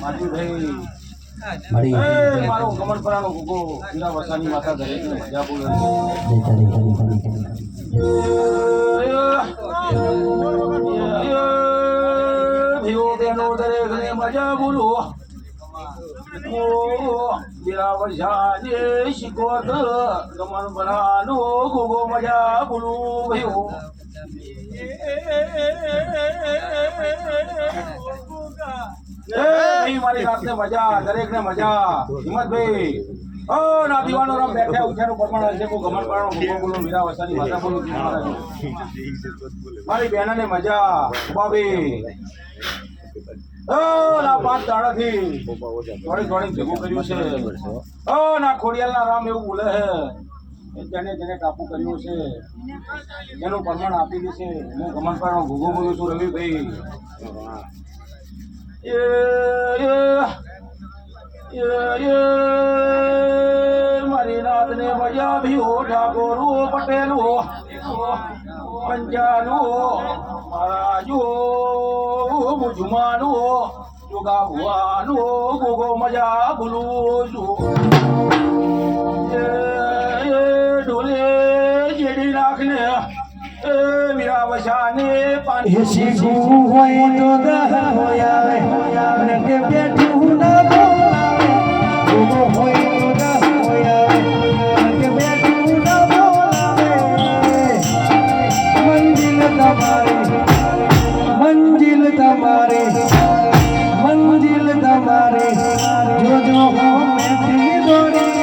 માધુભાઈ મળી એ મારો કમળપરાનો ગુગો હીરા વસાની માતા દરેકને મજા બોલે જય હરી હરી હરી હરી ભીઓ બેનો દરેકને મજા બોલો ઓ હીરા વસાને શીખોત કમળપરાનો ગુગો મજા બોલો ભીઓ મારી મજા દરેકને મજા હિંમતભાઈ ના દીવાનો રામ, બેઠે ઉઠ્યાનું ના, પાંચ છે. ના રામ એવું બોલે છે. જેને જેને કાપુ કર્યું છે, એનું પરમાણ આપી દેશે હું ગમન ભૂગો બોલું છું રવિભાઈ. મારી નાથને મજા ભીઓ ઠાકોરો, પટેલો પંજાલો મહારાજો, મુજમાનો જોગા ભુવાનો ગોગો મજા બોલું છું ઢોલે જેડી નાખને શીખવું હોય તો દહ હોય આવે. કે બેઠું ના બોલાવે. હોય તો દહ હોય આવે. કે બેઠું ના બોલાવે. મંજિલ તમારી મંજિલ તમારે મંજિલ તમારી. જોજો હું મેથી